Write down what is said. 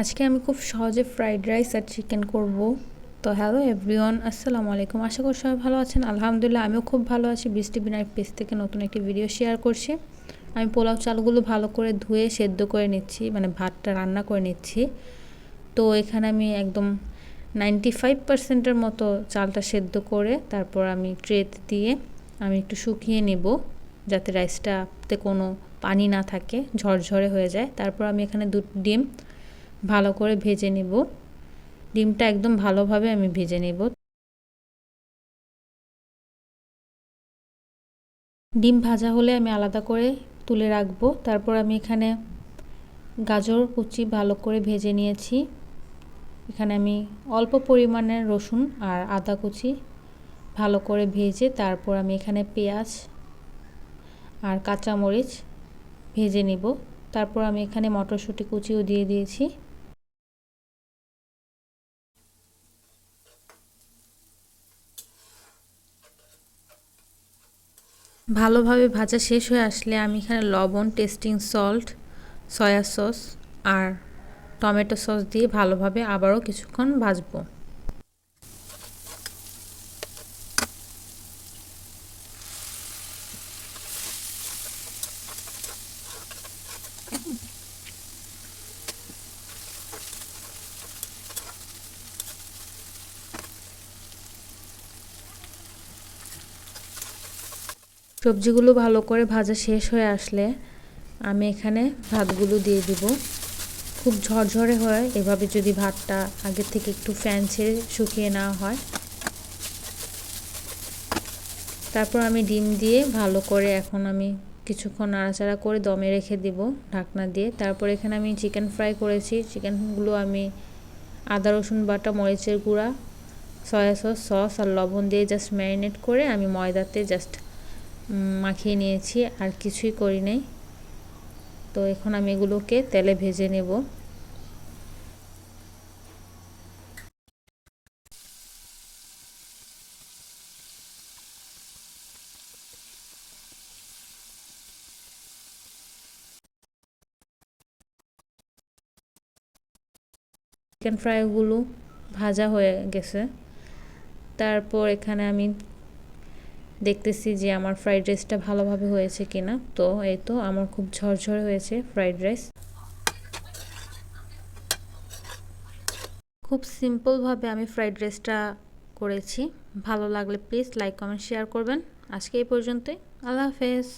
আজকে আমি খুব সহজে ফ্রাইড রাইস আর চিকেন করব। তো হ্যালো এভরিওয়ান আসসালামু আলাইকুম। আশা করি সবাই ভালো আছেন। আলহামদুলিল্লাহ, আমিও খুব ভালো আছি। বৃষ্টি বিনার পেজ থেকে নতুন একটি ভিডিও শেয়ার করছি। আমি পোলাও চালগুলো ভালো করে ধুয়ে সেদ্ধ করে নিচ্ছি মানে ভাতটা রান্না করে নিচ্ছি। তো এখানে আমি একদম নাইনটি ফাইভ পার্সেন্টের মতো চালটা সেদ্ধ করে তারপর আমি ট্রেতে দিয়ে আমি একটু শুকিয়ে নেব, যাতে রাইসটাতে কোনো পানি না থাকে, ঝরঝরে হয়ে যায়। তারপর আমি এখানে দু ডিম ভালো করে ভেজে নেব। ডিমটা একদম ভালোভাবে আমি ভেজে নেব। ডিম ভাজা হলে আমি আলাদা করে তুলে রাখব। তারপর আমি এখানে গাজর কুচি ভালো করে ভেজে নিয়েছি। এখানে আমি অল্প পরিমাণের রসুন আর আদা কুচি ভালো করে ভেজে তারপর আমি এখানে পেঁয়াজ আর কাঁচামরিচ ভেজে নিব। তারপর আমি এখানে মটরশুঁটি কুচিও দিয়ে দিয়েছি। ভালোভাবে ভাজা শেষ হয়ে আসলে আমি এখানে লবণ, টেস্টিং সল্ট, সয়া সস আর টমেটো সস দিয়ে ভালোভাবে আবারও কিছুক্ষণ ভাজবো। সবজিগুলো ভালো করে ভাজা শেষ হয়ে আসলে আমি এখানে ভাতগুলো দিয়ে দিব। খুব ঝরঝরে হয়, এভাবে যদি ভাতটা আগে থেকে একটু ফ্যান ছেড়ে শুকিয়ে নেওয়া হয়। তারপর আমি ডিম দিয়ে ভালো করে এখন আমি কিছুক্ষণ নাড়াচাড়া করে দমে রেখে দিব ঢাকনা দিয়ে। তারপর এখানে আমি চিকেন ফ্রাই করেছি। চিকেনগুলো আমি আদা, রসুন বাটা, মরিচের গুঁড়া, সয়া সস সস আর লবণ দিয়ে জাস্ট ম্যারিনেট করে আমি ময়দাতে জাস্ট মাখিয়ে নিয়েছি, আর কিছুই করি নাই। তো এখন আমি এগুলোকে তেলে ভেজে নেব। চিকেন ফ্রাইগুলো ভাজা হয়ে গেছে। তারপর এখানে আমি দেখতেছি যে আমার ফ্রাইড রাইসটা ভালোভাবে হয়েছে কিনা। তো এই তো আমার খুব ঝরঝরে হয়েছে ফ্রাইড রাইস খুব সিম্পলভাবে আমি ফ্রাইড রাইসটা করেছি। ভালো লাগলে প্লিজ লাইক কমেন্ট শেয়ার করবেন। আজকে এই পর্যন্তই। আল্লাহ হাফেজ।